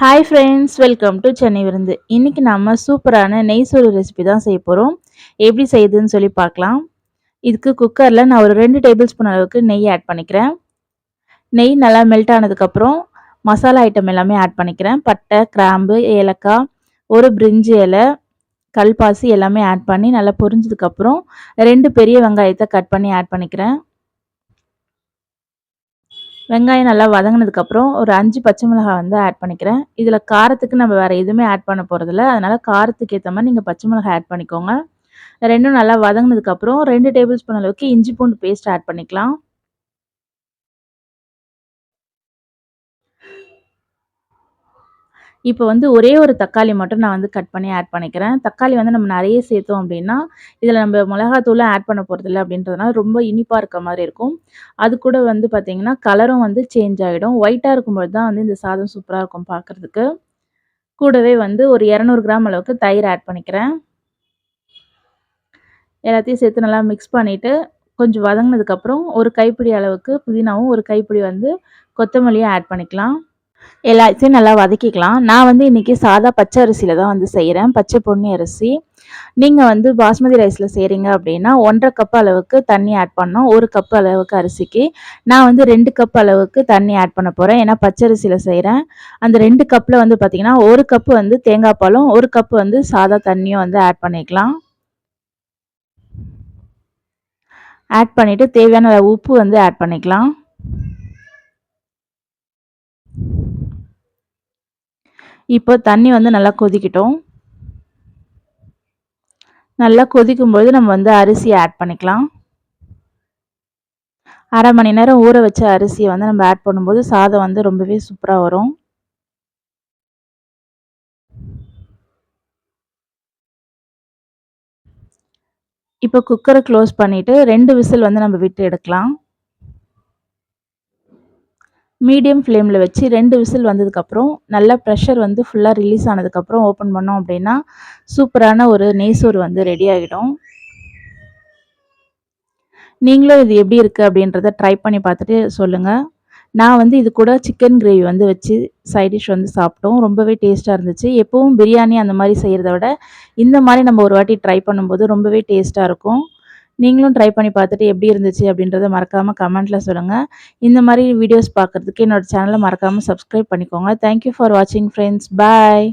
Hi friends welcome to Chennai விருந்து இன்றைக்கி நம்ம சூப்பரான நெய் சோறு ரெசிபி தான் செய்ய போகிறோம் எப்படி செய்யுதுன்னு சொல்லி பார்க்கலாம். இதுக்கு குக்கரில் நான் ஒரு ரெண்டு டேபிள் ஸ்பூன் அளவுக்கு நெய் ஆட் பண்ணிக்கிறேன். நெய் நல்லா மெல்ட் ஆனதுக்கப்புறம் மசாலா ஐட்டம் எல்லாமே ஆட் பண்ணிக்கிறேன். பட்டை கிராம்பு ஏலக்காய் ஒரு பிரிஞ்சி இலை கல்பாசி எல்லாமே ஆட் பண்ணி நல்லா பொரிஞ்சதுக்கப்புறம் ரெண்டு பெரிய வெங்காயத்தை கட் பண்ணி ஆட் பண்ணிக்கிறேன். வெங்காயம் நல்லா வதங்கினதுக்கப்புறம் ஒரு அஞ்சு பச்சை மிளகாய் வந்து ஆட் பண்ணிக்கிறேன். இதில் காரத்துக்கு நம்ம வேறு எதுவுமே ஆட் பண்ண போகிறதில்ல அதனால் காரத்துக்கு ஏற்ற மாதிரி நீங்கள் பச்சை மிளகாய் ஆட் பண்ணிக்கோங்க. ரெண்டும் நல்லா வதங்கினதுக்கப்புறம் ரெண்டு டேபிள் ஸ்பூன் அளவுக்கு இஞ்சி பூண்டு பேஸ்ட் ஆட் பண்ணிக்கலாம். இப்போ வந்து ஒரே ஒரு தக்காளி மட்டும் நான் வந்து கட் பண்ணி ஆட் பண்ணிக்கிறேன். தக்காளி வந்து நம்ம நிறைய சேர்த்தோம் அப்படின்னா இதில் நம்ம மிளகாத்தூளும் ஆட் பண்ண போகிறதில்ல அப்படின்றதுனால ரொம்ப இனிப்பாக இருக்க மாதிரி இருக்கும். அது கூட வந்து பார்த்திங்கன்னா கலரும் வந்து சேஞ்ச் ஆகிடும் ஒயிட்டாக இருக்கும்போது தான் வந்து இந்த சாதம் சூப்பராக இருக்கும் பார்க்குறதுக்கு கூடவே வந்து ஒரு இரநூறு கிராம் அளவுக்கு தயிர் ஆட் பண்ணிக்கிறேன். எல்லாத்தையும் சேர்த்து நல்லா மிக்ஸ் பண்ணிவிட்டு கொஞ்சம் வதங்கினதுக்கப்புறம் ஒரு கைப்பிடி அளவுக்கு புதினாவும் ஒரு கைப்பிடி வந்து கொத்தமல்லியும் ஆட் பண்ணிக்கலாம். எல்லாத்தையும் நல்லா வதக்கிக்கலாம். நான் வந்து இன்றைக்கி சாதா பச்சை அரிசியில் தான் வந்து செய்கிறேன் பச்சை பொன்னி அரிசி. நீங்கள் வந்து பாஸ்மதி ரைஸில் செய்கிறீங்க அப்படின்னா ஒன்றரை கப் அளவுக்கு தண்ணி ஆட் பண்ணோம் ஒரு கப் அளவுக்கு அரிசிக்கு. நான் வந்து ரெண்டு கப் அளவுக்கு தண்ணி ஆட் பண்ண போகிறேன் ஏன்னா பச்சை அரிசியில் செய்கிறேன் அந்த ரெண்டு கப்பில் வந்து பார்த்திங்கன்னா ஒரு கப்பு வந்து தேங்காய் பாலும் ஒரு கப்பு வந்து சாதா தண்ணியும் வந்து ஆட் பண்ணிக்கலாம். ஆட் பண்ணிவிட்டு தேவையான உப்பு வந்து ஆட் பண்ணிக்கலாம். இப்போ தண்ணி வந்து நல்லா கொதிக்கட்டும். நல்லா கொதிக்கும்போது நம்ம வந்து அரிசியை ஆட் பண்ணிக்கலாம். அரை மணி நேரம் ஊற வச்ச அரிசியை வந்து நம்ம ஆட் பண்ணும்போது சாதம் வந்து ரொம்பவே சூப்பராக வரும். இப்போ குக்கரை க்ளோஸ் பண்ணிவிட்டு ரெண்டு விசில் வந்து நம்ம விட்டு எடுக்கலாம். மீடியம் ஃப்ளேமில் வச்சு ரெண்டு விசில் வந்ததுக்கப்புறம் நல்லா ப்ரெஷர் வந்து ஃபுல்லாக ரிலீஸ் ஆனதுக்கப்புறம் ஓப்பன் பண்ணோம் அப்படின்னா சூப்பரான ஒரு நெய்சோறு வந்து ரெடி ஆகிடும். நீங்களும் இது எப்படி இருக்குது அப்படின்றத ட்ரை பண்ணி பார்த்துட்டு சொல்லுங்கள் நான் வந்து இது கூட சிக்கன் கிரேவி வந்து வச்சு சைட் டிஷ் வந்து சாப்பிட்டோம். ரொம்பவே டேஸ்ட்டாக இருந்துச்சு. எப்போவும் பிரியாணி அந்த மாதிரி செய்கிறத விட இந்த மாதிரி நம்ம ஒரு வாட்டி ட்ரை பண்ணும்போது ரொம்பவே டேஸ்ட்டாக இருக்கும். நீங்களும் ட்ரை பண்ணி பார்த்துட்டு எப்படி இருந்துச்சு அப்படின்றத மறக்காமல் கமெண்ட்டில் சொல்லுங்கள் இந்த மாதிரி வீடியோஸ் பார்க்குறதுக்கு என்னோடய சேனலை மறக்காமல் சப்ஸ்கிரைப் பண்ணிக்கோங்க. தேங்க்யூ ஃபார் வாட்சிங் ஃப்ரெண்ட்ஸ் பாய்